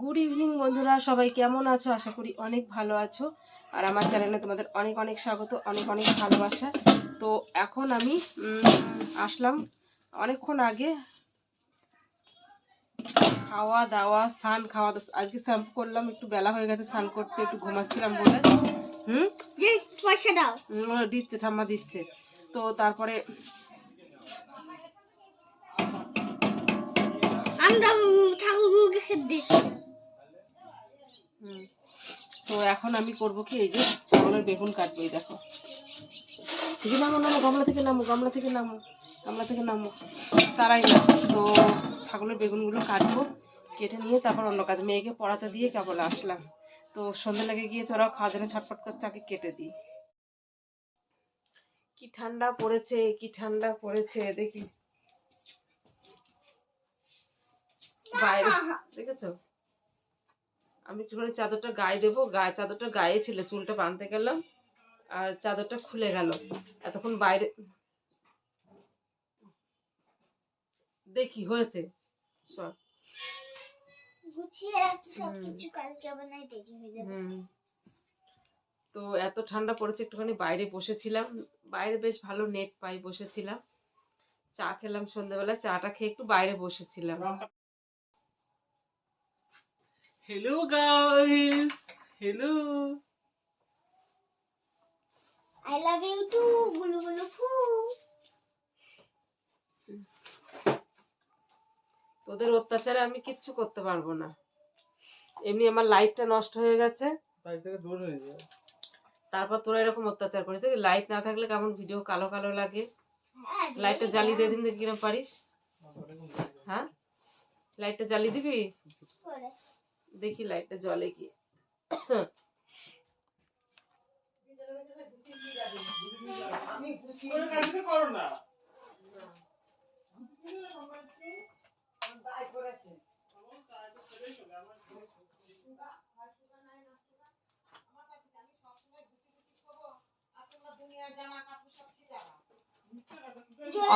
Good evening বন্ধুরা। সবাই কেমন আছো? আশা করি অনেক ভালো আছো। আর আমার চ্যানেলে তোমাদের অনেক অনেক স্বাগত অনেক অনেক ভালোবাসা। তো এখন আমি আসলাম অনেকক্ষণ আগে। খাওয়া দাওয়া স্নান খাওয়া দাওয়া। আজকে শ্যাম্পু করলাম একটু বেলা হয়ে গেছে স্নান করতে একটু ঘুমাচ্ছিলাম বলে। হুম? দিচ্ছে ঠাম্মা দিচ্ছে। তো তারপরে আমি দাও ঠাকুরকে খেতে। তো এখন আমি করব কি এই যে ছাগলের বেগুন কাটবো এই দেখো। থেকে নামো নামো গামলা থেকে নামো গামলা থেকে নামো গামলা থেকে নামো। তারাই না তো ছাগলের বেগুনগুলো কাটবো কেটে নিয়ে তারপর অন্য কাজ। মেয়েকে পড়াতে দিয়ে কেবল আসলাম। তো সন্ধ্যে লেগে গিয়ে ওরাও খাওয়ার জন্য ছটফট করছে আগে কেটে দিই। কি ঠান্ডা পড়েছে কি ঠান্ডা পড়েছে দেখি। বাইরে দেখেছ? আমি একটুখানি চাদরটা গায়ে দেবো গায়ে চাদরটা গায়ে ছিল চুলটা বাঁধতে গেলাম আর চাদরটা খুলে গেল। এতক্ষণ বাইরে দেখি হয়েছে। সব হয়ে তো এত ঠান্ডা পড়েছে একটুখানি বাইরে বসেছিলাম। বাইরে বেশ ভালো নেট পাই বসেছিলাম। চা খেলাম সন্ধ্যাবেলা চাটা খেয়ে একটু বাইরে বসেছিলাম। Hello guys! Hello! I love you too গুলু গুলু ফু তোদের অত্যাচারে আমি কিচ্ছু করতে পারব না। এমনি আমার লাইটটা নষ্ট হয়ে গেছে। বাড়ি থেকে দূর হয়ে যায় তারপর তোরা এরকম অত্যাচার করিস। দেখি লাইট না থাকলে কেমন ভিডিও কালো কালো লাগে। হ্যাঁ, লাইটটা জ্বালিয়ে দিয়ে দিন দেখি কিরম পারিস। হ্যাঁ? লাইটটা জ্বালিয়ে দিবি? করে। দেখি লাইটটা জ্বলে কি। করো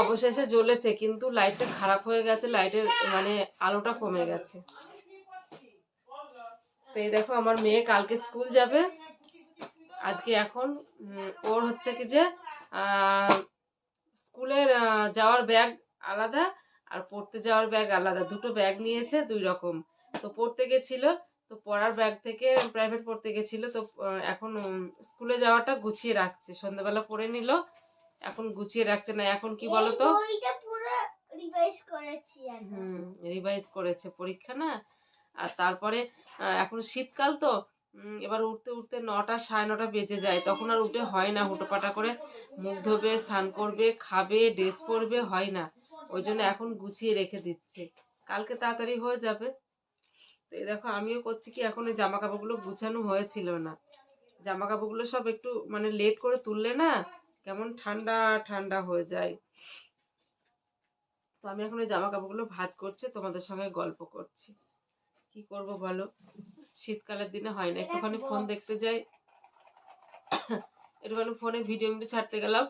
অবশেষে জ্বলেছে কিন্তু লাইটটা খারাপ হয়ে গেছে লাইটের মানে আলোটা কমে গেছে। এই দেখো আমার মেয়ে কালকে স্কুল যাবে। আজকে এখন ওর হচ্ছে কি যে স্কুলের যাওয়ার ব্যাগ আলাদা আর পড়তে যাওয়ার ব্যাগ আলাদা। দুটো ব্যাগ নিয়েছে দুই রকম। তো পড়তে গেছিল তো পড়ার ব্যাগ থেকে প্রাইভেট পড়তে গেছিল তো এখন স্কুলে যাওয়াটা গুছিয়ে রাখছে। সন্ধ্যাবেলা পড়ে নিল এখন গুছিয়ে রাখছে না। এখন কি বলতো? রিভাইজ করেছে পরীক্ষা না? আর তারপরে এখন শীতকাল তো এবার উঠতে উঠতে নটা, সাড়ে নটা বেজে যায়। তখন আর উঠে হয় না, হুটোপাটা করে মুখ ধোবে, স্নান করবে, খাবে, ড্রেস পরবে, হয় না। ওই জন্য এখন গুছিয়ে রেখে দিচ্ছে। কালকে তাড়াতাড়ি হয়ে যাবে। তো এই দেখো, আমিও করছি কি, এখন ওই জামা কাপড়গুলো গুছানো হয়েছিল না। জামা কাপড়গুলো সব একটু মানে লেট করে তুললে না, কেমন ঠান্ডা ঠান্ডা হয়ে যায়। তো আমি এখন ওই জামা কাপড়গুলো ভাঁজ করছে, তোমাদের সঙ্গে গল্প করছি। কি করব বলো? শীতকালের দিনে হয় না একটুখানি ফোন দেখতে যাই। একটুখানি ফোনে ভিডিও মিডিও ছাড়তে গেলাম।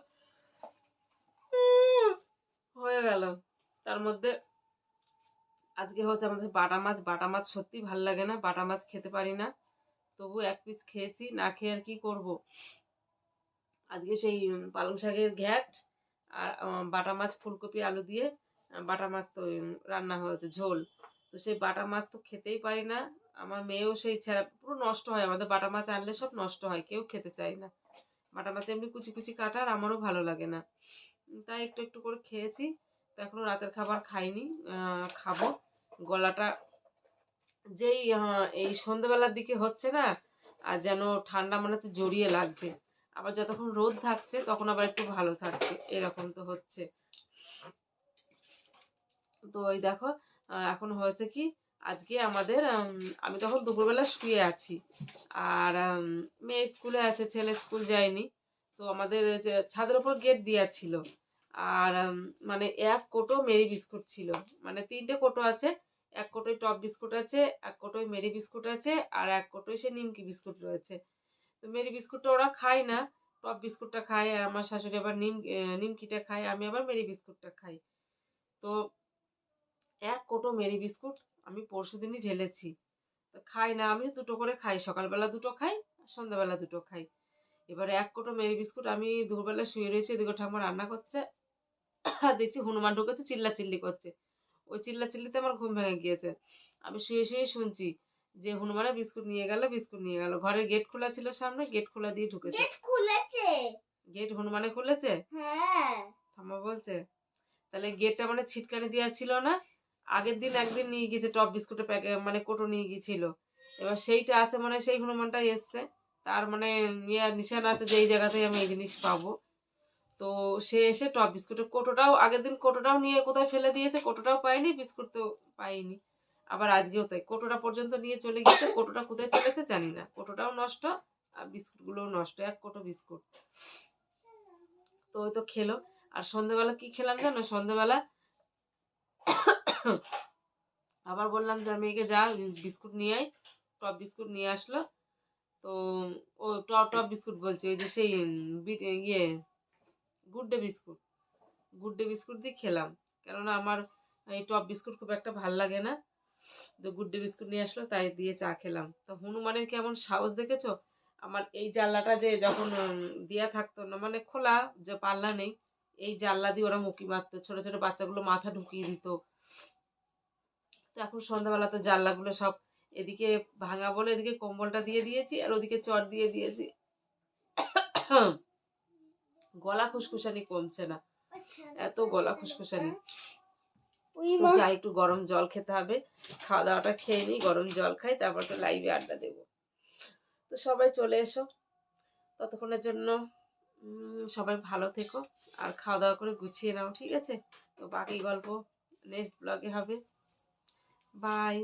হয়ে গেল। তার মধ্যে আজকে হচ্ছে আমাদের বাটা মাছ। বাটা মাছ সত্যি ভালো লাগে না বাটা মাছ খেতে পারি না। তবু এক পিস খেয়েছি না খেয়ে আর কি করব? আজকে সেই পালং শাকের ঘ্যাট আর বাটা মাছ ফুলকপি আলু দিয়ে বাটা মাছ তো রান্না হয়েছে ঝোল। তো সেই বাটা মাছ তো খেতেই পারি না। আমার মেয়েও সেই ছেঁড়া, পুরো নষ্ট হয়। আমাদের বাটা মাছ আনলে সব নষ্ট হয়, কেউ খেতে চায় না। বাটা মাছ এমনি কুচি কুচি কাটা আর আমারও ভালো লাগে না। তাই একটু একটু করে খেয়েছি। তো এখনও রাতের খাবার খাইনি। খাব। গলাটা যেই এই সন্ধ্যেবেলার দিকে হচ্ছে না, আর যেন ঠান্ডা মানে তো জড়িয়ে লাগছে। আবার যতক্ষণ রোদ থাকছে, তখন আবার একটু ভালো থাকছে। এরকম তো হচ্ছে। তো ওই দেখো এখন হয়েছে কি, আজকে আমাদের আমি তখন দুপুরবেলা শুয়ে আছি। আর মেয়ে স্কুলে আছে, ছেলে স্কুল যায়নি। তো আমাদের ছাদের ওপর গেট দেওয়া ছিল। আর মানে এক কোটো মেরি বিস্কুট ছিল। মানে তিনটে কোটো আছে, এক কোটোয় টপ বিস্কুট আছে, এক কোটোয় মেরি বিস্কুট আছে, আর এক কোটোয় সে নিমকি বিস্কুট রয়েছে। তো মেরি বিস্কুটটা ওরা খায় না, টপ বিস্কুটটা খায়, আর আমার শাশুড়ি আবার নিম নিমকিটা খায়, আমি আবার মেরি বিস্কুটটা খাই। তো এক কোটো মেরি বিস্কুট আমি পরশু দিনই ঢেলেছি। তো খাই না আমি দুটো করে খাই। সকালবেলা দুটো খাই আর সন্ধ্যাবেলা দুটো খাই। এবারে এক কোটো মেরি বিস্কুট আমি দুপুরবেলা শুয়ে রয়েছি এদিকে ঠাকুমা রান্না করছে। আর দেখছি হনুমান ঢুকেছে চিল্লা চিল্লি করছে। ওই চিল্লা চিল্লিতে আমার ঘুম ভেঙে গিয়েছে। আমি শুয়ে শুয়ে শুনছি যে হনুমানে বিস্কুট নিয়ে গেল বিস্কুট নিয়ে গেল। ঘরের গেট খোলা ছিল সামনে গেট খোলা দিয়ে ঢুকেছে। গেট খুলেছে? গেট হনুমানে খুলেছে? হ্যাঁ। ঠাম্মা বলছে তাহলে গেটটা মানে ছিটকানি দেওয়া ছিল না? আগের দিন একদিন নিয়ে গিয়েছে টপ বিস্কুটের প্যাকে মানে কোটো নিয়ে গিয়েছিল। এবার সেইটা আছে মানে সেই হনুমানটাই এসছে। তার মানে ইয়ে নিশানা আছে যে এই জায়গাতেই আমি এই জিনিস পাবো। তো সে এসে টপ বিস্কুটের কোটোটাও, আগের দিন কোটোটাও নিয়ে কোথায় ফেলে দিয়েছে, কোটোটাও পাইনি বিস্কুট তো পাইনি আবার আজকেও তাই, কোটোটা পর্যন্ত নিয়ে চলে গিয়েছে, কোটোটা কোথায় ফেলেছে জানি না। কোটোটাও নষ্ট, আর বিস্কুটগুলোও নষ্ট, এক কোটো বিস্কুট। তো ওই তো খেলো। আর সন্ধ্যেবেলা কি খেলাম জানো? সন্ধ্যেবেলা আবার বললাম যে মেয়েকে যা, বিস্কুট নিয়ে আয়। টপ বিস্কুট নিয়ে আসলো। তো ও টপ টপ বিস্কুট বলছে ওই যে সেই ইয়ে Good Day biscuit. Good Day biscuit দিয়ে খেলাম। কেননা আমার এই টপ বিস্কুট খুব একটা ভালো লাগে না। তো গুড ডে বিস্কুট নিয়ে আসলো, তাই দিয়ে চা খেলাম। তো হনুমানের কেমন সাহস দেখেছ? আমার এই জানলাটা যে যখন দেয়া থাকতো না মানে খোলা যে পাল্লা নেই এই জানলা দিয়ে ওরা মুখি মারতো। ছোট ছোট বাচ্চাগুলো মাথা ঢুকিয়ে দিত। তো এখন সন্ধ্যাবেলা তো জানলাগুলো সব এদিকে ভাঙা বলে এদিকে কম্বলটা দিয়ে দিয়েছি আর ওদিকে চট দিয়ে দিয়েছি। গলা খুসখুসানি কমছে না। এত গলা খুসখুসানি। যাই একটু গরম জল খেতে হবে। খাওয়া দাওয়াটা খেয়ে নিই গরম জল খাই তারপর তো লাইভে আড্ডা দেবো। তো সবাই চলে এসো। ততক্ষণের জন্য সবাই ভালো থেকো। আর খাওয়া দাওয়া করে গুছিয়ে নাও, ঠিক আছে? তো বাকি গল্প নেক্সট ব্লগে হবে। বাই